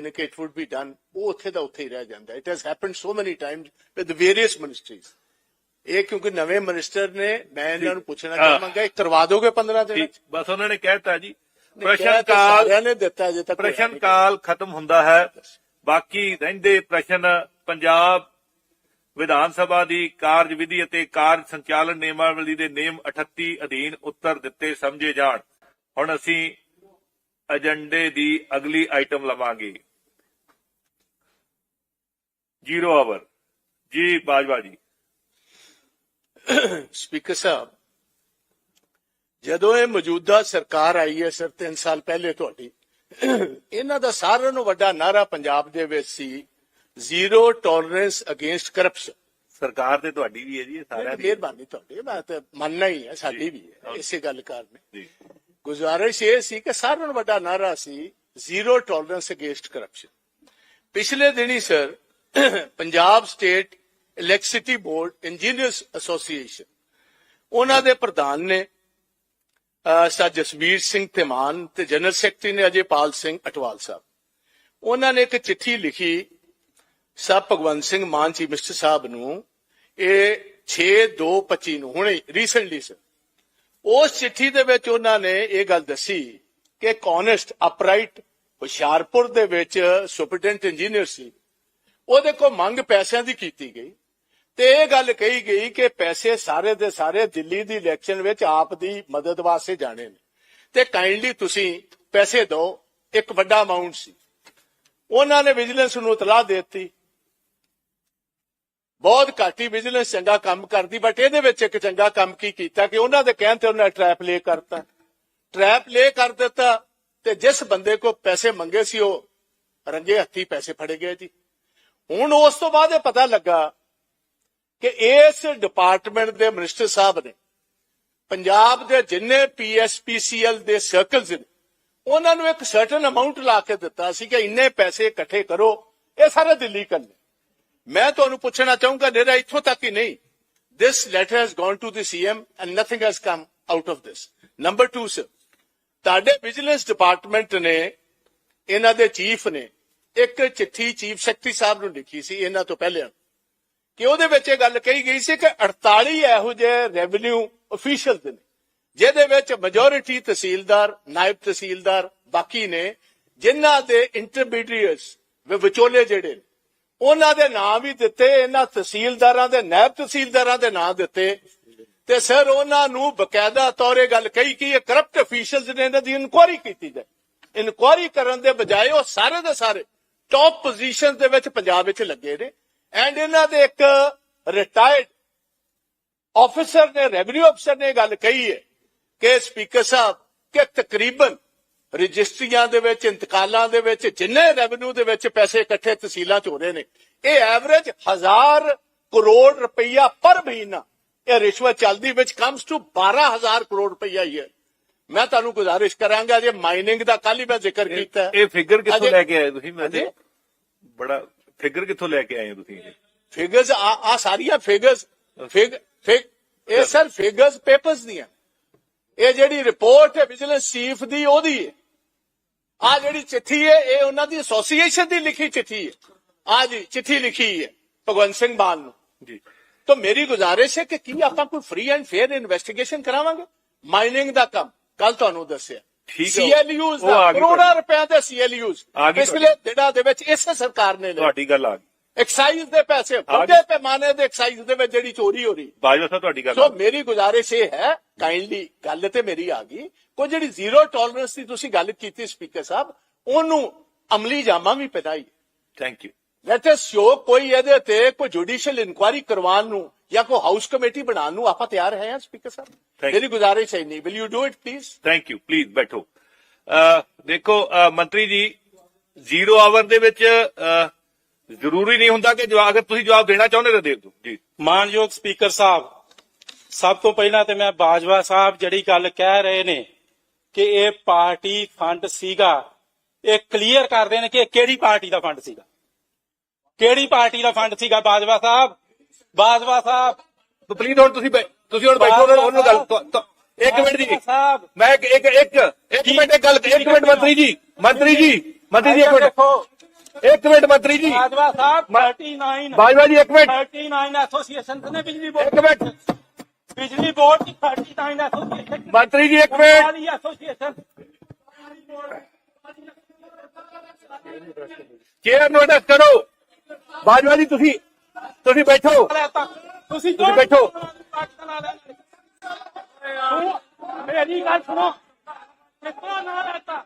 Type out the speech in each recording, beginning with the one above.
ਕਿ it would be done ਉਹ ਉੱਥੇ ਦਾ ਉੱਥੇ ਹੀ ਰਹਿ ਜਾਂਦਾ it has happened so many times with various ministries ਇਹ ਕਿਉਂਕਿ ਨਵੇਂ ਮਿਨਿਸਟਰ ਨੇ ਮੈਂ ਇਹਨਾਂ ਨੂੰ ਪੁੱਛਣਾ। ਚਾਹਾਂਗਾ ਇਹ ਕਰਵਾ ਦੋਗੇ 15 ਦਿਨ ਬਸ ਉਹਨਾਂ ਨੇ ਕਹਿਤਾ ਜੀ। ਪ੍ਰਸ਼ਨ ਕਾਲ ਨੇ ਦਿੱਤਾ ਅਜੇ ਤੱਕ ਪ੍ਰਸ਼ਨ। ਕਾਲ ਖਤਮ ਹੁੰਦਾ ਹੈ। ਬਾਕੀ ਰਹਿੰਦੇ ਪ੍ਰਸ਼ਨ ਪੰਜਾਬ ਵਿਧਾਨ ਸਭਾ ਦੀ ਕਾਰਜਵਿਧੀ ਅਤੇ ਕਾਰਜ ਸੰਚਾਲਨ ਨਿਯਮਾਵਲੀ ਦੇ ਨਿਯਮ 38 ਅਧੀਨ ਉੱਤਰ ਦਿੱਤੇ ਸਮਝੇ ਜਾਣ। ਹੁਣ ਅਸੀਂ ਏਜੰਡੇ ਦੀ ਅਗਲੀ ਆਈਟਮ ਲਵਾਂਗੇ। ਜ਼ੀਰੋ ਆਵਰ ਜੀ ਬਾਜਵਾ ਜੀ। ਸਪੀਕਰ ਸਾਹਿਬ ਜਦੋਂ ਇਹ ਮੌਜੂਦਾ ਸਰਕਾਰ ਆਈ ਹੈ ਸਰ 3 ਸਾਲ ਪਹਿਲੇ ਤੁਹਾਡੀ ਇਹਨਾਂ ਦਾ ਸਾਰਿਆਂ ਨੂੰ ਵੱਡਾ ਨਾਰਾ ਪੰਜਾਬ ਦੇ ਵਿੱਚ ਸੀ ਜ਼ੀਰੋ ਟੋਲਰੈਂਸ ਅਗੇਂਸਟ ਕਰਪਸ਼ਨ ਸਰਕਾਰ ਤੇ ਤੁਹਾਡੀ ਵੀ ਹੈ ਜੀ ਸਾਰਿਆਂ ਦੀ ਮਿਹਰਬਾਨੀ ਤੁਹਾਡੀ ਮੈਂ ਤਾਂ ਮੰਨਣਾ ਹੀ ਹੈ ਸਾਡੀ ਵੀ ਹੈ। ਇਸੇ ਗੱਲ ਕਾਰਨ। ਜੀ। ਗੁਜ਼ਾਰਿਸ਼ ਇਹ ਸੀ ਕਿ ਸਾਰਿਆਂ ਨੂੰ ਵੱਡਾ ਨਾਰਾ ਸੀ ਜ਼ੀਰੋ ਟੋਲਰੈਂਸ ਅਗੇਂਸਟ ਕਰਪਸ਼ਨ ਪਿਛਲੇ ਦਿਨੀ sir Punjab state electricity board engineers association ਉਹਨਾਂ ਦੇ ਪ੍ਰਧਾਨ ਨੇ ਅਹ, ਸਰ ਜਸਵੀਰ ਸਿੰਘ ਧਮਾਨ ਤੇ ਜਨਰਲ ਸੈਕਟਰੀ ਨੇ ਅਜੇਪਾਲ ਸਿੰਘ ਅਟਵਾਲ ਸਾਹਿਬ। ਉਹਨਾਂ ਨੇ ਇੱਕ ਚਿੱਠੀ ਲਿਖੀ ਸਾਹਿਬ ਭਗਵੰਤ ਸਿੰਘ ਮਾਨ ਚੀਫ ਮਿਨਿਸਟਰ ਸਾਹਿਬ ਨੂੰ ਇਹ 6/2/25 ਨੂੰ ਹੁਣੇ ਰੀਸੈਂਟਲੀ ਸਰ ਉਸ ਚਿੱਠੀ ਦੇ ਵਿੱਚ ਉਹਨਾਂ ਨੇ ਇਹ ਗੱਲ ਦੱਸੀ ਕਿ ਕੌਨੈਸਟ ਅਪਰਾਈਟ ਹੁਸ਼ਿਆਰਪੁਰ ਦੇ ਵਿੱਚ ਸੁਪਰਡੈਂਟ ਇੰਜੀਨੀਅਰ ਸੀ। ਉਹਦੇ ਕੋਲ ਮੰਗ ਪੈਸਿਆਂ ਦੀ ਕੀਤੀ ਗਈ। ਤੇ ਇਹ ਗੱਲ ਕਹੀ ਗਈ ਕਿ ਪੈਸੇ ਸਾਰੇ ਦੇ ਸਾਰੇ ਦਿੱਲੀ ਦੀ ਇਲੈਕਸ਼ਨ ਵਿੱਚ ਆਪ ਦੀ ਮਦਦ ਵਾਸਤੇ ਜਾਣੇ ਨੇ। ਤੇ ਕਾਈਂਡਲੀ ਤੁਸੀਂ ਪੈਸੇ ਦਿਓ। ਇੱਕ ਵੱਡਾ ਅਮਾਉਂਟ ਸੀ। ਉਹਨਾਂ ਨੇ ਵਿਜੀਲੈਂਸ ਨੂੰ ਇਤਲਾਹ ਦੇ ਦਿੱਤੀ। ਬਹੁਤ ਘੱਟ ਹੀ ਵਿਜੀਲੈਂਸ ਚੰਗਾ ਕੰਮ ਕਰਦੀ ਬਟ ਇਹਦੇ ਵਿੱਚ ਇੱਕ ਚੰਗਾ ਕੰਮ ਕੀ ਕੀਤਾ ਕਿ ਉਹਨਾਂ ਦੇ ਕਹਿਣ ਤੇ ਉਹਨਾਂ ਟ੍ਰੈਪ ਲੇ ਕਰਤਾ। ਟ੍ਰੈਪ ਲੇ ਕਰ ਦਿੱਤਾ ਤੇ ਜਿਸ ਬੰਦੇ ਕੋ ਪੈਸੇ ਮੰਗੇ ਸੀ ਉਹ ਰੰਗੇ ਹੱਥੀ ਪੈਸੇ ਫੜੇ ਗਏ ਜੀ। ਹੁਣ ਉਸ ਤੋਂ ਬਾਅਦ ਇਹ ਪਤਾ ਲੱਗਾ ਕਿ ਇਸ ਡਿਪਾਰਟਮੈਂਟ ਦੇ ਮਿਨਿਸਟਰ ਸਾਹਿਬ ਨੇ ਪੰਜਾਬ ਦੇ ਜਿੰਨੇ ਪੀਐਸਪੀਸੀਐਲ ਦੇ ਸਰਕਲਸ ਨੇ ਉਹਨਾਂ ਨੂੰ ਇੱਕ ਸਰਟਨ ਅਮਾਉਂਟ ਲਾ ਕੇ ਦਿੱਤਾ ਸੀ ਕਿ ਇੰਨੇ ਪੈਸੇ ਇਕੱਠੇ ਕਰੋ ਇਹ ਸਾਰੇ ਦਿੱਲੀ ਕਰਨੇ ਮੈਂ ਤੁਹਾਨੂੰ ਪੁੱਛਣਾ ਚਾਹੂੰਗਾ ਨਿਰਾ ਇੱਥੋਂ ਤੱਕ ਹੀ ਨਹੀਂ this letter has gone to the CM and nothing has come out of this. Number two, sir, ਤੁਹਾਡੇ ਵਿਜੀਲੈਂਸ ਡਿਪਾਰਟਮੈਂਟ ਨੇ ਇਹਨਾਂ ਦੇ ਚੀਫ ਨੇ ਇੱਕ ਚਿੱਠੀ ਚੀਫ ਸੈਕਟਰੀ ਸਾਹਿਬ ਨੂੰ ਲਿਖੀ ਸੀ ਇਹਨਾਂ ਤੋਂ ਪਹਿਲੇ ਕਿ ਉਹਦੇ ਵਿੱਚ ਇਹ ਗੱਲ ਕਹੀ ਗਈ ਸੀ ਕਿ 48 ਇਹੋ ਜਿਹੇ ਰੈਵਨਿਊ ਅਫੀਸ਼ੀਅਲਸ ਨੇ, ਜਿਹਦੇ ਵਿੱਚ ਮੈਜੋਰਿਟੀ ਤਹਿਸੀਲਦਾਰ, ਨਾਇਬ ਤਹਿਸੀਲਦਾਰ ਬਾਕੀ ਨੇ, ਜਿਨ੍ਹਾਂ ਦੇ ਇੰਟਰਮੀਡੀਏਟਸ ਵਿਚੋਲੇ ਜਿਹੜੇ ਨੇ, ਉਹਨਾਂ ਦੇ ਨਾਂ ਵੀ ਦਿੱਤੇ, ਇਹਨਾਂ ਤਹਿਸੀਲਦਾਰਾਂ ਦੇ, ਨਾਇਬ ਤਹਿਸੀਲਦਾਰਾਂ ਦੇ ਨਾਂ ਦਿੱਤੇ ਤੇ ਸਰ ਉਹਨਾਂ ਨੂੰ ਬਕਾਇਦਾ ਤੌਰ ਇਹ ਗੱਲ ਕਹੀ ਕਿ ਇਹ ਕਰਪਟ ਅਫੀਸ਼ੀਅਲਸ ਨੇ, ਇਹਨਾਂ ਦੀ ਇਨਕੁਆਇਰੀ ਕੀਤੀ ਜਾਏ। ਇਨਕੁਆਇਰੀ ਕਰਨ ਦੇ ਬਜਾਏ ਉਹ ਸਾਰੇ ਦੇ ਸਾਰੇ ਟੌਪ ਪੋਜੀਸ਼ਨ ਦੇ ਵਿੱਚ ਪੰਜਾਬ ਵਿੱਚ ਲੱਗੇ ਨੇ ਐਂਡ ਇਹਨਾਂ ਦੇ ਇੱਕ ਰਿਟਾਇਰਡ ਆਫੀਸਰ ਨੇ ਰੈਵਨਿਊ ਅਫਸਰ ਨੇ ਇਹ ਗੱਲ ਕਹੀ ਹੈ ਕਿ ਸਪੀਕਰ ਸਾਹਿਬ ਕਿ ਤਕਰੀਬਨ ਰਜਿਸਟਰੀਆਂ ਦੇ ਵਿੱਚ, ਇੰਤਕਾਲਾਂ ਦੇ ਵਿੱਚ, ਜਿੰਨੇ ਰੈਵਨਿਊ ਦੇ ਵਿੱਚ ਪੈਸੇ ਇਕੱਠੇ ਤਹਿਸੀਲਾਂ 'ਚ ਹੋ ਰਹੇ ਨੇ, ਇਹ ਐਵਰੇਜ 1000 ਕਰੋੜ ਰੁਪਈਆ ਪਰ ਮਹੀਨਾ, ਇਹ ਰਿਸ਼ਵਤ ਚੱਲਦੀ ਵਿੱਚ ਕਮਸ ਟੂ 12000 ਕਰੋੜ ਰੁਪਈਆ ਹੀ ਹੈ। ਮੈਂ ਤੁਹਾਨੂੰ ਗੁਜ਼ਾਰਿਸ਼ ਕਰਾਂਗਾ ਜੇ ਮਾਈਨਿੰਗ ਦਾ ਕੱਲ ਹੀ ਮੈਂ ਜ਼ਿਕਰ ਕੀਤਾ। ਇਹ ਫਿਗਰ ਕਿੱਥੋਂ ਲੈ ਕੇ ਆਏ ਤੁਸੀਂ? ਮੈਂ ਤੇ? ਬੜਾ ਫਿਗਰ ਕਿੱਥੋਂ ਲੈ ਕੇ ਆਏ ਤੁਸੀਂ? ਫਿਗਰਸ ਆ ਆ ਸਾਰੀਆਂ ਫਿਗਰਸ ਫਿਗ ਫਿਗ ਇਹ ਸਰ ਫਿਗਰਸ ਪੇਪਰਸ ਦੀਆਂ। ਇਹ ਜਿਹੜੀ ਰਿਪੋਰਟ ਹੈ ਵਿਜੀਲੈਂਸ ਚੀਫ ਦੀ ਉਹਦੀ ਹੈ। ਆ ਜਿਹੜੀ ਚਿੱਠੀ ਹੈ ਇਹ ਉਹਨਾਂ ਦੀ ਐਸੋਸੀਏਸ਼ਨ ਦੀ ਲਿਖੀ ਚਿੱਠੀ ਹੈ। ਆ ਜੀ ਚਿੱਠੀ ਲਿਖੀ ਹੈ ਭਗਵੰਤ ਸਿੰਘ ਮਾਨ ਨੂੰ। ਜੀ। ਤਾਂ ਮੇਰੀ ਗੁਜ਼ਾਰਿਸ਼ ਹੈ ਕਿ ਕੀ ਆਪਾਂ ਕੋਈ ਫ੍ਰੀ ਐਂਡ ਫੇਅਰ ਇਨਵੈਸਟੀਗੇਸ਼ਨ ਕਰਾਵਾਂਗੇ? ਮਾਈਨਿੰਗ ਦਾ ਕੰਮ। ਕੱਲ ਤੁਹਾਨੂੰ ਦੱਸਿਆ। ਠੀਕ ਹੈ। ਸੀਐਲਯੂਜ਼ ਉਹ ਆ ਦਾ ਗਈ ਕਰੋੜਾਂ। ਰੁਪਏ ਦੇ ਸੀਐਲਯੂਜ਼ ਆ ਗਈ ਪਿਛਲੇ ਦਿਨਾਂ ਦੇ ਵਿੱਚ ਇਸੇ ਸਰਕਾਰ ਨੇ ਲਏ ਤੁਹਾਡੀ ਗੱਲ ਆ ਗਈ। ਐਕਸਾਈਜ਼ ਦੇ ਪੈਸੇ ਵੱਡੇ ਪੈਮਾਨੇ ਦੇ ਐਕਸਾਈਜ਼ ਦੇ ਵਿੱਚ ਜਿਹੜੀ ਚੋਰੀ ਹੋ ਰਹੀ। ਬਾਜਵਾ ਸਾਹਿਬ ਤੁਹਾਡੀ ਗੱਲ ਸੋ ਗਈ। ਮੇਰੀ ਗੁਜ਼ਾਰਿਸ਼ ਇਹ ਹੈ ਕਾਈਂਡਲੀ ਗੱਲ ਤੇ ਮੇਰੀ ਆ ਗਈ ਕੋਈ ਜਿਹੜੀ ਜ਼ੀਰੋ ਟੋਲਰੈਂਸ ਦੀ ਤੁਸੀਂ ਗੱਲ ਕੀਤੀ ਸਪੀਕਰ ਸਾਹਿਬ ਉਹਨੂੰ ਅਮਲੀ ਜਾਮਾ ਵੀ ਪੈਣਾਈ thank you let us show ਕੋਈ ਇਹਦੇ ਤੇ ਕੋਈ ਜੁਡੀਸ਼ੀਅਲ ਇਨਕੁਆਇਰੀ ਕਰਵਾਉਣ ਨੂੰ ਜਾਂ ਕੋਈ ਹਾਊਸ ਕਮੇਟੀ ਬਣਾਉਣ ਨੂੰ ਆਪਾਂ ਤਿਆਰ ਹੈ ਹਾਂ ਸਪੀਕਰ ਸਾਹਿਬ. ਮੇਰੀ ਗੁਜ਼ਾਰਿਸ਼ ਹੈ ਨਹੀਂ will you do it please thank you please ਬੈਠੋ। ਦੇਖੋ ਮੰਤਰੀ ਜੀ ਜ਼ੀਰੋ ਆਵਰ ਦੇ ਵਿੱਚ ਜ਼ਰੂਰੀ ਨਹੀਂ ਹੁੰਦਾ ਕਿ ਜਵਾਬ ਅਗਰ ਤੁਸੀਂ ਜਵਾਬ ਦੇਣਾ ਚਾਹੁੰਦੇ ਤਾਂ ਦੇ ਦਿਓ। ਜੀ। ਮਾਨਯੋਗ ਸਪੀਕਰ ਸਾਹਿਬ ਸਭ ਤੋਂ ਪਹਿਲਾਂ ਤੇ ਮੈਂ ਬਾਜਵਾ ਸਾਹਿਬ ਜਿਹੜੀ ਗੱਲ ਕਹਿ ਰਹੇ ਨੇ ਕਿ ਇਹ ਪਾਰਟੀ ਫੰਡ ਸੀਗਾ ਇਹ ਕਲੀਅਰ ਕਰਦੇ ਨੇ ਕਿ ਇਹ ਕਿਹੜੀ ਪਾਰਟੀ ਦਾ ਫੰਡ ਸੀਗਾ? ਕਿਹੜੀ ਪਾਰਟੀ ਦਾ ਫੰਡ ਸੀਗਾ ਬਾਜਵਾ ਸਾਹਿਬ? ਬਾਜਵਾ ਸਾਹਿਬ। ਪਲੀਜ਼ ਹੁਣ ਤੁਸੀਂ ਤੁਸੀਂ ਹੁਣ ਬੈਠੋ ਉਹਨਾਂ- ਗੱਲ ਇੱਕ ਮਿੰਟ ਜੀ। ਮੈਂ ਇੱਕ ਇੱਕ ਇੱਕ ਮਿੰਟ ਇੱਕ ਗੱਲ ਇੱਕ ਮਿੰਟ ਮੰਤਰੀ ਜੀ। ਮੰਤਰੀ ਜੀ ਮੰਤਰੀ ਜੀ ਇੱਕ ਮਿੰਟ। ਇੱਕ ਮਿੰਟ ਮੰਤਰੀ ਜੀ। ਬਾਜਵਾ ਸਾਹਿਬ 39 ਬਾਜਵਾ ਜੀ ਇੱਕ ਮਿੰਟ। 39 ਐਸੋਸੀਏਸ਼ਨ ਨੇ ਬਿਜਲੀ ਬੋਰਡ। ਇੱਕ ਮਿੰਟ। ਬਿਜਲੀ ਬੋਰਡ ਦੀ 39 ਐਸੋਸੀਏਸ਼ਨ ਮੰਤਰੀ ਜੀ ਇੱਕ ਮਿੰਟ। ਐਸੋਸੀਏਸ਼ਨ ਚੇਅਰ ਨੂੰ ਅਡਜਸਟ ਕਰੋ। ਬਾਜਵਾ ਜੀ ਤੁਸੀਂ ਤੁਸੀਂ ਬੈਠੋ। ਤੁਸੀਂ ਤੁਸੀਂ ਬੈਠੋ। ਤੂੰ ਮੇਰੀ ਗੱਲ ਸੁਣੋ। ਕਿਤਨਾ ਨਾ ਲੈਤਾ?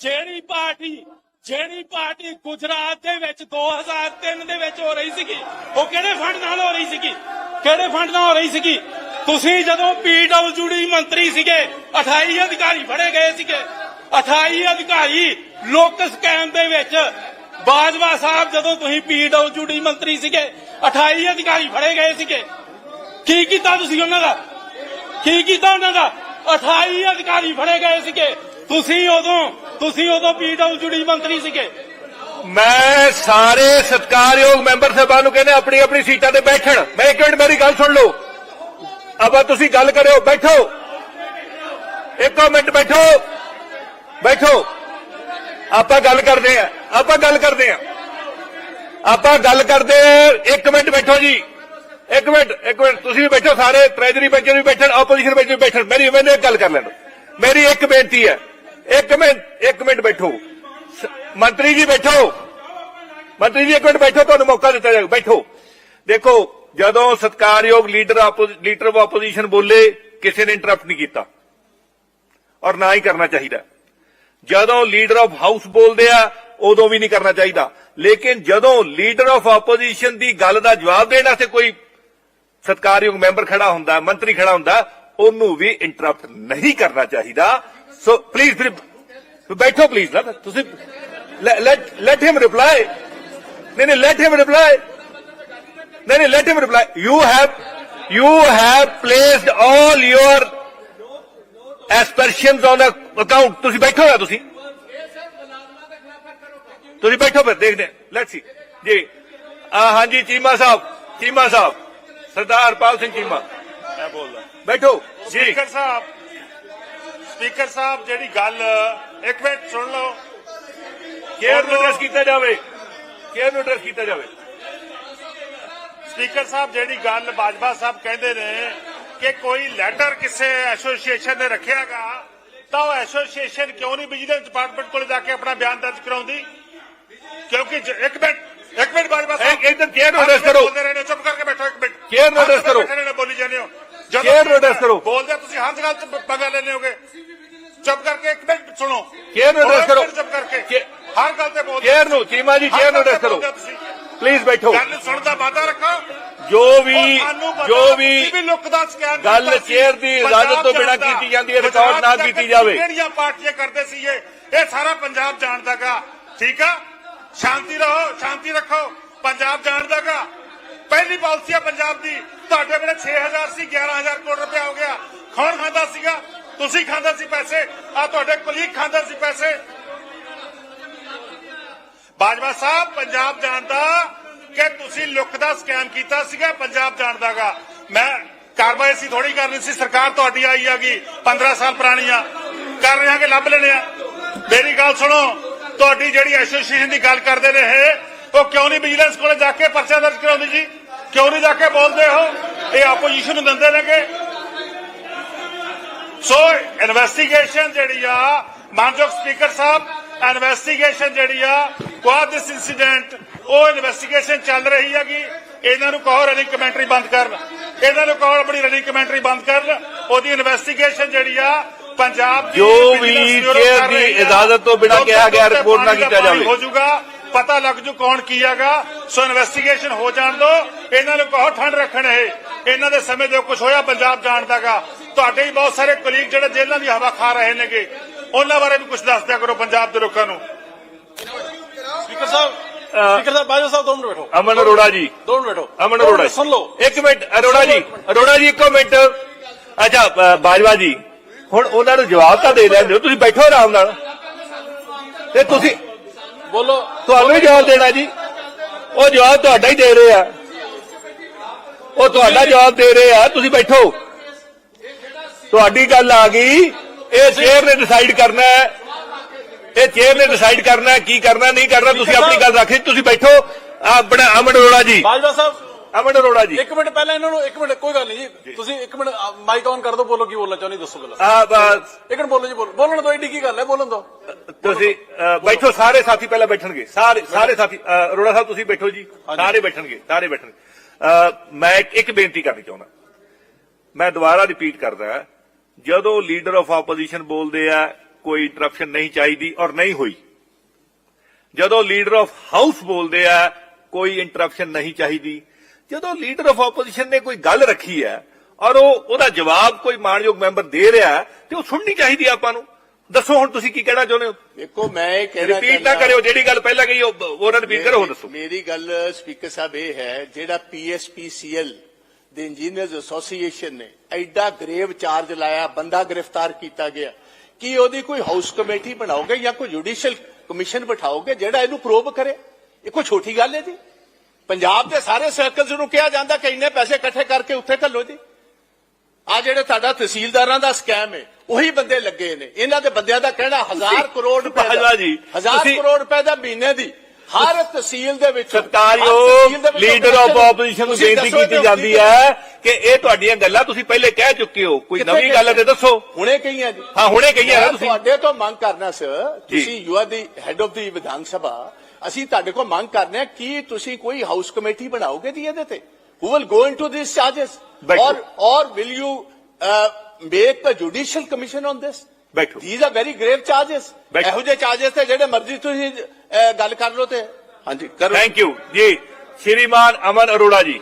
ਜਿਹੜੀ ਪਾਰਟੀ ਜਿਹੜੀ ਪਾਰਟੀ ਗੁਜਰਾਤ ਦੇ ਵਿੱਚ 2003 ਦੇ ਵਿੱਚ ਹੋ ਰਹੀ ਸੀਗੀ ਉਹ ਕਿਹੜੇ ਫੰਡ ਨਾਲ ਹੋ ਰਹੀ ਸੀਗੀ? ਕਿਹੜੇ ਫੰਡ ਨਾਲ ਹੋ ਰਹੀ ਸੀਗੀ? ਤੁਸੀਂ ਜਦੋਂ ਪੀਡਬਲਯੂਡੀ ਮੰਤਰੀ ਸੀਗੇ 28 ਅਧਿਕਾਰੀ ਫੜੇ ਗਏ ਸੀਗੇ। 28 ਅਧਿਕਾਰੀ ਲੋਕ ਸਕੈਮ ਦੇ ਵਿੱਚ ਬਾਜਵਾ ਸਾਹਿਬ ਜਦੋਂ ਤੁਸੀਂ ਪੀਡਬਲਯੂਡੀ ਮੰਤਰੀ ਸੀਗੇ 28 ਅਧਿਕਾਰੀ ਫੜੇ ਗਏ ਸੀਗੇ। ਕੀ ਕੀਤਾ ਤੁਸੀਂ ਉਹਨਾਂ ਦਾ? ਕੀ ਕੀਤਾ ਉਹਨਾਂ ਦਾ? 28 ਅਧਿਕਾਰੀ ਫੜੇ ਗਏ ਸੀਗੇ। ਤੁਸੀਂ ਉਦੋਂ ਤੁਸੀਂ ਉਦੋਂ ਪੀਡਬਲਯੂਡੀ ਮੰਤਰੀ ਸੀਗੇ। ਮੈਂ ਸਾਰੇ ਸਤਿਕਾਰਯੋਗ ਮੈਂਬਰ ਸਾਹਿਬਾਨ ਨੂੰ ਕਹਿੰਦੇ, ਆਪਣੀ ਆਪਣੀ ਸੀਟਾਂ ਤੇ ਬੈਠਣ। ਮੈਂ ਇੱਕ ਮਿੰਟ, ਮੇਰੀ ਗੱਲ ਸੁਣ ਲਓ। ਅਬਾ ਤੁਸੀਂ ਗੱਲ ਕਰਿਓ, ਬੈਠੋ। ਇੱਕੋ ਮਿੰਟ ਬੈਠੋ। ਬੈਠੋ। ਆਪਾਂ ਗੱਲ ਕਰਦੇ ਆ ਆਪਾਂ ਗੱਲ ਕਰਦੇ ਆ ਆਪਾਂ ਗੱਲ ਕਰਦੇ ਆ ਇੱਕ ਮਿੰਟ ਬੈਠੋ ਜੀ। ਇੱਕ ਮਿੰਟ ਇੱਕ ਮਿੰਟ। ਤੁਸੀਂ ਵੀ ਬੈਠੋ, ਸਾਰੇ ਟ੍ਰੈਜਰੀ ਬੈਂਚਰ ਵੀ ਬੈਠਣ ਆਪੋਜੀਸ਼ਨ ਬੈਂਚ ਵੀ ਬੈਠਣ। ਮੇਰੀ ਮੈਨੂੰ ਗੱਲ ਕਰ ਲੈਣ ਮੇਰੀ ਇੱਕ ਬੇਨਤੀ ਹੈ। ਇੱਕ ਮਿੰਟ ਇੱਕ ਮਿੰਟ ਬੈਠੋ। ਮੰਤਰੀ ਜੀ ਬੈਠੋ। ਮੰਤਰੀ ਜੀ, ਇੱਕ ਮਿੰਟ ਬੈਠੋ, ਤੁਹਾਨੂੰ ਮੌਕਾ ਦਿੱਤਾ ਜਾਏਗਾ ਬੈਠੋ। ਦੇਖੋ, ਜਦੋਂ ਸਤਕਾਰਯੋਗ ਲੀਡਰ ਲੀਡਰ ਆਫ ਆਪੋਜੀਸ਼ਨ ਬੋਲੇ, ਕਿਸੇ ਨੇ ਇੰਟਰਰਪਟ ਨਹੀਂ ਕੀਤਾ। ਔਰ ਨਾ ਹੀ ਕਰਨਾ ਚਾਹੀਦਾ। ਜਦੋਂ ਲੀਡਰ ਆਫ ਹਾਊਸ ਬੋਲਦੇ ਆ, ਉਦੋਂ ਵੀ ਨਹੀਂ ਕਰਨਾ ਚਾਹੀਦਾ। ਲੇਕਿਨ ਜਦੋਂ ਲੀਡਰ ਆਫ ਆਪੋਜੀਸ਼ਨ ਦੀ ਗੱਲ ਦਾ ਜਵਾਬ ਦੇਣ ਵਾਸਤੇ ਕੋਈ ਸਤਕਾਰਯੋਗ ਮੈਂਬਰ ਖੜਾ ਹੁੰਦਾ, ਮੰਤਰੀ ਖੜਾ ਹੁੰਦਾ, ਉਹਨੂੰ ਵੀ ਇੰਟਰਪਟ ਨਹੀਂ ਕਰਨਾ ਚਾਹੀਦਾ। ਸੋ ਪਲੀਜ਼ ਬੈਠੋ ਪਲੀਜ਼ ਨਾ ਤੁਸੀਂ ਲੈਟ ਲੈਟ ਹਿਮ ਰਿਪਲਾਈ ਨਹੀਂ ਨਹੀਂ ਲੈਟ ਹਿਮ ਰਿਪਲਾਈ ਨਹੀਂ ਨਹੀਂ let him reply you have you have placed all your aspersions on account ਤੁਸੀਂ ਬੈਠੋ ਨਾ ਤੁਸੀਂ ਤੁਸੀਂ ਬੈਠੋ ਫਿਰ ਦੇਖਦੇ ਲੈਟਸ ਸੀ ਜੀ ਆ ਹਾਂਜੀ ਚੀਮਾ ਸਾਹਿਬ ਚੀਮਾ ਸਾਹਿਬ ਸਰਦਾਰ ਪਾਲ ਸਿੰਘ ਚੀਮਾ ਮੈਂ ਬੋਲਦਾ ਬੈਠੋ ਜੀ ਸਪੀਕਰ ਸਾਹਿਬ ਸਪੀਕਰ ਸਾਹਿਬ ਜਿਹੜੀ ਗੱਲ ਇੱਕ ਮਿੰਟ ਸੁਣ ਲਓ ਕੇਅਰ ਨੂੰ ਐਡਰੈਸ ਕੀਤਾ ਜਾਵੇ ਕੇਅਰ ਨੂੰ ਐਡਰੈਸ ਕੀਤਾ ਜਾਵੇ ਸਪੀਕਰ ਸਾਹਿਬ ਜਿਹੜੀ ਗੱਲ ਬਾਜਵਾ ਸਾਹਿਬ ਕਹਿੰਦੇ ਨੇ ਕਿ ਕੋਈ ਲੈਟਰ ਕਿਸੇ ਐਸੋਸੀਏਸ਼ਨ ਨੇ ਰੱਖਿਆਗਾ ਤਾਂ ਉਹ ਐਸੋਸੀਏਸ਼ਨ ਕਿਉਂ ਨਹੀਂ ਵਿਜੀਲੈਂਸ ਡਿਪਾਰਟਮੈਂਟ ਕੋਲ ਜਾ ਕੇ ਆਪਣਾ ਬਿਆਨ ਦਰਜ ਕਰਾਉਂਦੀ? ਕਿਉਂਕਿ ਇੱਕ ਮਿੰਟ ਇੱਕ ਮਿੰਟ ਬਾਜਵਾ ਸਾਹਿਬ ਇੱਕ- ਇੱਧਰ chair ਨੂੰ address ਕਰੋ। ਬੋਲਦੇ ਰਹੇ ਨੇ ਚੁੱਪ ਕਰਕੇ ਬੈਠੋ ਇੱਕ ਮਿੰਟ। chair ਨੂੰ address ਹਰ ਕਰੋ। ਬੋਲੀ ਜਾਂਦੇ ਹੋ। chair ਨੂੰ address ਕਰੋ। ਬੋਲਦੇ ਤੁਸੀਂ ਹਰ ਗੱਲ ਚ ਪੰਗਾ ਲੈਣੇ ਹੋਗੇ। ਚੁੱਪ ਕਰਕੇ ਇੱਕ ਮਿੰਟ ਸੁਣੋ। chair ਨੂੰ address ਇੱਕ ਕਰੋ। ਚੁੱਪ ਕਰਕੇ। ਹਰ ਗੱਲ ਤੇ ਬੋਲਦੇ ਚੇਅਰ ਨੂੰ ਚੀਮਾ ਜੀ ਚੇਅਰ ਨੂੰ ਐਡਰੈਸ ਕਰੋ। ਪਲੀਜ਼ ਬੈਠੋ। ਗੱਲ ਸੁਣਨ ਦਾ ਵਾਦਾ ਰੱਖੋ। ਜੋ ਵੀ ਜੋ ਵੀ ਲੁੱਕ ਦਾ ਗੱਲ chair ਦੀ ਇਜਾਜ਼ਤ ਤੋਂ ਬਿਨਾਂ ਕੀਤੀ ਜਾਂਦੀ ਹੈ। ਰਿਕਾਰਡ ਨਾ ਕੀਤੀ ਜਾਵੇ। ਕਿਹੜੀਆਂ ਪਾਰਟੀਆਂ ਕਰਦੇ ਸੀ ਇਹ? ਇਹ ਸਾਰਾ ਪੰਜਾਬ ਜਾਣਦਾਗਾ। ਠੀਕ ਆ? ਸ਼ਾਂਤੀ ਰਹੋ ਸ਼ਾਂਤੀ ਰੱਖੋ। ਪੰਜਾਬ ਜਾਣਦਾਗਾ। ਪਹਿਲੀ ਪਾਲਿਸੀ ਆ ਪੰਜਾਬ ਦੀ। ਤੁਹਾਡੇ ਵੇਲੇ 6000 ਸੀ 11000 ਕਰੋੜ ਰੁਪਇਆ ਹੋ ਗਿਆ। ਕੌਣ ਖਾਂਦਾ ਸੀਗਾ? ਤੁਸੀਂ ਖਾਂਦੇ ਸੀ ਪੈਸੇ। ਆ ਤੁਹਾਡੇ ਕੁਲੀਗ ਖਾਂਦੇ ਸੀ ਪੈਸੇ। ਬਾਜਵਾ ਸਾਹਿਬ, ਪੰਜਾਬ ਜਾਣਦਾ ਕਿ ਤੁਸੀਂ ਲੁੱਕ ਦਾ ਸਕੈਮ ਕੀਤਾ ਸੀਗਾ ਪੰਜਾਬ ਜਾਣਦਾਗਾ ਮੈਂ ਕਾਰਵਾਈ ਸੀ ਥੋੜੀ ਕਰਨੀ ਸੀ, ਸਰਕਾਰ ਤੁਹਾਡੀ ਆਈ ਹੈਗੀ 15 ਸਾਲ ਪੁਰਾਣੀ ਆ। ਕਰ ਰਹੇ ਹਾਂ ਕਿ ਲੱਭ ਲੈਣੇ ਆ। ਮੇਰੀ ਗੱਲ ਸੁਣੋ, ਤੁਹਾਡੀ ਜਿਹੜੀ ਐਸੋਸੀਏਸ਼ਨ ਦੀ ਗੱਲ ਕਰਦੇ ਨੇ ਇਹ, ਉਹ ਕਿਉਂ ਨਹੀਂ ਵਿਜੀਲੈਂਸ ਕੋਲੇ ਜਾ ਕੇ ਪਰਚਾ ਦਰਜ ਕਰਾਉਂਦੀ ਜੀ? ਕਿਉਂ ਨਹੀਂ ਜਾ ਕੇ ਬੋਲਦੇ ਹੋ ਇਹ ਆਪੋਜੀਸ਼ਨ ਨੂੰ ਦਿੰਦੇ ਨੇਗੇ। ਸੋ ਇਨਵੈਸਟੀਗੇਸ਼ਨ ਜਿਹੜੀ ਆ, ਮਾਨਯੋਗ ਸਪੀਕਰ ਸਾਹਿਬ ਇਨਵੈਸਟੀਗੇਸ਼ਨ ਜਿਹੜੀ ਆ ਵਾਟ ਦਿਸ ਇਨਸੀਡੈਂਟ ਉਹ ਇਨਵੈਸਟੀਗੇਸ਼ਨ ਚੱਲ ਰਹੀ ਹੈਗੀ। ਇਹਨਾਂ ਨੂੰ ਕਹੋ ਰਨਿੰਗ ਕਮੈਂਟਰੀ ਬੰਦ ਕਰਨ। ਇਹਨਾਂ ਨੂੰ ਕਹੋ ਆਪਣੀ ਰਨਿੰਗ ਕਮੈਂਟਰੀ ਬੰਦ ਕਰਨ। ਉਹਦੀ ਇਨਵੈਸਟੀਗੇਸ਼ਨ ਜਿਹੜੀ ਆ ਪੰਜਾਬ ਦੀ ਜੋ ਵੀ ਕਰ ਦੀ। ਇਜਾਜ਼ਤ ਤੋਂ ਬਿਨਾਂ ਕਿਹਾ ਗਿਆ report ਨਾ ਕੀਤਾ ਜਾਵੇ। ਹੋ ਜਾਊਗਾ ਪਤਾ ਲੱਗ ਜੂ ਕੌਣ ਕੀ ਹੈਗਾ। ਸੋ ਇਨਵੈਸਟੀਗੇਸ਼ਨ ਹੋ ਜਾਣ ਦੋ। ਇਹਨਾਂ ਨੂੰ ਕਹੋ ਠੰਡ ਰੱਖਣ ਇਹ। ਇਹਨਾਂ ਦੇ ਸਮੇਂ ਜੋ ਕੁਝ ਹੋਇਆ ਪੰਜਾਬ ਜਾਣਦਾਗਾ ਤੁਹਾਡੇ ਹੀ ਬਹੁਤ ਸਾਰੇ ਕੁਲੀਗ ਜਿਹੜੇ ਜੇਲ੍ਹਾਂ ਦੀ ਹਵਾ ਖਾ ਰਹੇ ਨੇਗੇ। ਉਹਨਾਂ ਬਾਰੇ ਵੀ ਕੁਝ ਦੱਸ ਦਿਆ ਕਰੋ ਪੰਜਾਬ ਦੇ ਲੋਕਾਂ ਨੂੰ। ਸਪੀਕਰ ਸਾਹਿਬ ਸਪੀਕਰ ਸਾਹਿਬ ਬਾਜਵਾ ਸਾਹਿਬ ਦੋ ਮਿੰਟ ਬੈਠੋ। ਅਮਨ ਅਰੋੜਾ ਜੀ। ਦੋ ਮਿੰਟ ਬੈਠੋ। ਅਮਨ ਅਰੋੜਾ ਸੁਣ ਲਓ। ਇੱਕ ਮਿੰਟ ਅਰੋੜਾ ਜੀ। ਅਰੋੜਾ ਜੀ ਇੱਕੋ ਮਿੰਟ। ਅੱਛਾ ਅ, ਬਾਜਵਾ ਜੀ। ਹੁਣ ਉਹਨਾਂ ਨੂੰ ਜਵਾਬ ਤਾਂ ਦੇ ਲੈਂਦੇ ਹੋ। ਤੁਸੀਂ ਬੈਠੋ ਆਰਾਮ ਨਾਲ। ਤੇ ਤੁਸੀਂ ਬੋਲੋ। ਤੁਹਾਨੂੰ ਹੀ ਜਵਾਬ ਦੇਣਾ ਜੀ। ਉਹ ਜਵਾਬ ਤੁਹਾਡਾ ਹੀ ਦੇ ਰਹੇ ਆ। ਉਹ ਤੁਹਾਡਾ ਜਵਾਬ ਦੇ ਰਹੇ ਆ। ਤੁਸੀਂ ਬੈਠੋ। ਤੁਹਾਡੀ ਗੱਲ ਆ ਗਈ। ਇਹ ਚੇਅਰ ਨੇ ਡਿਸਾਈਡ ਕਰਨਾ ਹੈ। ਇਹ ਚੇਅਰ ਨੇ ਡਿਸਾਈਡ ਕਰਨਾ ਹੈ ਕੀ ਕਰਨਾ ਨਹੀਂ ਕਰਨਾ ਤੁਸੀਂ ਆਪਣੀ ਗੱਲ ਰੱਖੀ ਤੁਸੀਂ ਬੈਠੋ। ਆਪਣਾ ਅਮਨ ਅਰੋੜਾ ਜੀ। ਬਾਜਵਾ ਸਾਹਿਬ ਅਮਨ ਅਰੋੜਾ ਜੀ। ਇੱਕ ਮਿੰਟ ਪਹਿਲਾਂ ਇਹਨਾਂ ਨੂੰ ਇੱਕ ਮਿੰਟ ਕੋਈ ਗੱਲ ਨਹੀਂ ਜੀ। ਤੁਸੀਂ ਇੱਕ ਮਿੰਟ ਮਾਈਕ ਔਨ ਕਰ ਦਿਓ ਬੋਲੋ ਕੀ ਬੋਲਣਾ ਚਾਹੁੰਦੇ ਦੱਸੋ ਗੱਲ। ਆ ਬਸ ਇੱਕ ਮਿੰਟ ਬੋਲੋ ਜੀ ਬੋਲੋ। ਬੋਲਣ ਦੋ ਏਡੀ ਕੀ ਗੱਲ ਹੈ ਬੋਲਣ ਦੋ। ਤੁਸੀਂ ਬੈਠੋ ਸਾਰੇ ਸਾਥੀ ਪਹਿਲਾਂ ਬੈਠਣਗੇ। ਸਾਰੇ ਸਾਰੇ ਸਾਥੀ ਅਰੋੜਾ ਸਾਹਿਬ ਤੁਸੀਂ ਬੈਠੋ ਜੀ। ਸਾਰੇ ਬੈਠਣਗੇ ਸਾਰੇ ਬੈਠਣਗੇ। ਮੈਂ ਇੱਕ ਬੇਨਤੀ ਕਰਨੀ ਚਾਹੁੰਦਾ। ਮੈਂ ਦੁਬਾਰਾ ਰਿਪੀਟ ਕਰਦਾ ਜਦੋਂ ਲੀਡਰ ਆਫ ਆਪੋਜੀਸ਼ਨ ਬੋਲਦੇ ਆ ਕੋਈ ਇੰਟਰਪਸ਼ਨ ਨਹੀਂ ਚਾਹੀਦੀ ਔਰ ਨਹੀਂ ਹੋਈ। ਜਦੋਂ ਲੀਡਰ ਆਫ ਹਾਊਸ ਬੋਲਦੇ ਆ ਕੋਈ ਇੰਟਰਪਸ਼ਨ ਨਹੀਂ ਚਾਹੀਦੀ। ਜਦੋਂ ਲੀਡਰ ਆਫ ਆਪੋਜੀਸ਼ਨ ਨੇ ਕੋਈ ਗੱਲ ਰੱਖੀ ਹੈ ਔਰ ਉਹ ਉਹਦਾ ਜਵਾਬ ਕੋਈ ਮਾਨਯੋਗ ਮੈਂਬਰ ਦੇ ਰਿਹਾ ਤੇ ਉਹ ਸੁਣਨੀ ਚਾਹੀਦੀ ਆਪਾਂ ਨੂੰ। ਦੱਸੋ ਹੁਣ ਤੁਸੀਂ ਕੀ ਕਹਿਣਾ ਚਾਹੁੰਦੇ ਹੋ? ਦੇਖੋ ਮੈਂ ਇਹ ਕਹਿਣਾ ਰਿਪੀਟ ਨਾ ਕਰਿਓ ਜਿਹੜੀ ਗੱਲ ਪਹਿਲਾਂ ਕਹੀ ਉਹ ਉਹਨਾਂ ਰਿਪੀਟ ਕਰੋ ਦੱਸੋ। ਮੇਰੀ ਗੱਲ ਸਪੀਕਰ ਸਾਹਿਬ ਇਹ ਹੈ ਜਿਹੜਾ ਪੀਐਸਪੀਸੀਐਲ ਦੇ ਇੰਜੀਨੀਅਰਸ ਐਸੋਸੀਏਸ਼ਨ ਨੇ ਐਡਾ ਗ੍ਰੇਵ ਚਾਰਜ ਲਾਇਆ ਬੰਦਾ ਗ੍ਰਿਫਤਾਰ ਕੀਤਾ ਗਿਆ। ਕੀ ਉਹਦੀ ਕੋਈ ਹਾਊਸ ਕਮੇਟੀ ਬਣਾਓਗੇ ਜਾਂ ਕੋਈ ਜੁਡੀਸ਼ੀਅਲ ਕਮਿਸ਼ਨ ਬਿਠਾਓਗੇ ਜਿਹੜਾ ਇਹਨੂੰ ਪ੍ਰੋਬ ਕਰੇ? ਇਹ ਕੋਈ ਛੋਟੀ ਗੱਲ ਹੈ ਜੀ? ਪੰਜਾਬ ਦੇ ਸਾਰੇ ਸਰਕਲਸ ਨੂੰ ਕਿਹਾ ਜਾਂਦਾ ਕਿ ਇੰਨੇ ਪੈਸੇ ਇਕੱਠੇ ਕਰਕੇ ਉੱਥੇ ਘੱਲੋ ਜੀ। ਆ ਜਿਹੜੇ ਤੁਹਾਡਾ ਤਹਿਸੀਲਦਾਰਾਂ ਦਾ ਸਕੈਮ ਹੈ ਉਹੀ ਬੰਦੇ ਲੱਗੇ ਨੇ। ਇਹਨਾਂ ਦੇ ਬੰਦਿਆਂ ਦਾ ਕਹਿਣਾ ਹਜ਼ਾਰ ਕਰੋੜ ਰੁਪਏ ਦਾ- ਜੀ, ਹਜ਼ਾਰ ਕਰੋੜ ਰੁਪਏ ਦਾ ਮਹੀਨੇ ਦੀ ਹਰ ਤਹਿਸੀਲ ਦੇ ਵਿੱਚ ਸਤਕਾਰਯੋਗ ਲੀਡਰ ਆਫ ਆਪੋਜੀਸ਼ਨ ਨੂੰ ਬੇਨਤੀ ਕੀਤੀ ਜਾਂਦੀ ਹੈ ਕਿ ਇਹ ਤੁਹਾਡੀਆਂ ਗੱਲਾਂ ਤੁਸੀਂ ਪਹਿਲੇ ਕਹਿ ਚੁੱਕੇ ਹੋ। ਕੋਈ ਨਵੀਂ ਗੱਲ ਤੇ ਦੱਸੋ। ਹੁਣੇ ਕਹੀਆਂ ਜੀ। ਹਾਂ ਹੁਣੇ ਕਹੀਆਂ ਤੁਸੀਂ। ਤੁਹਾਡੇ ਤੋਂ ਮੰਗ ਕਰਨਾ ਸਰ। ਤੁਸੀਂ you are the head of the Vidhan Sabha. ਅਸੀਂ ਤੁਹਾਡੇ ਕੋਲ ਮੰਗ ਕਰਨੇ ਆ ਕਿ ਤੁਸੀਂ ਕੋਈ ਹਾਊਸ ਕਮੇਟੀ ਬਣਾਓਗੇ ਜੀ ਇਹਦੇ ਤੇ? Who will go into this charges ਬੈਠੋ। Or or will you make a judicial commission on this ਬੈਠੋ। These are very grave charges ਇਹੋ ਜਿਹੇ ਚਾਰजेस ਤੇ ਜਿਹੜੇ ਮਰਜ਼ੀ ਤੁਸੀਂ ਗੱਲ ਕਰ ਲਓ ਤੇ। ਹਾਂਜੀ ਕਰੋ। ਥੈਂਕ ਯੂ ਜੀ ਸ਼੍ਰੀਮਾਨ ਅਮਨ ਅਰੋੜਾ ਜੀ।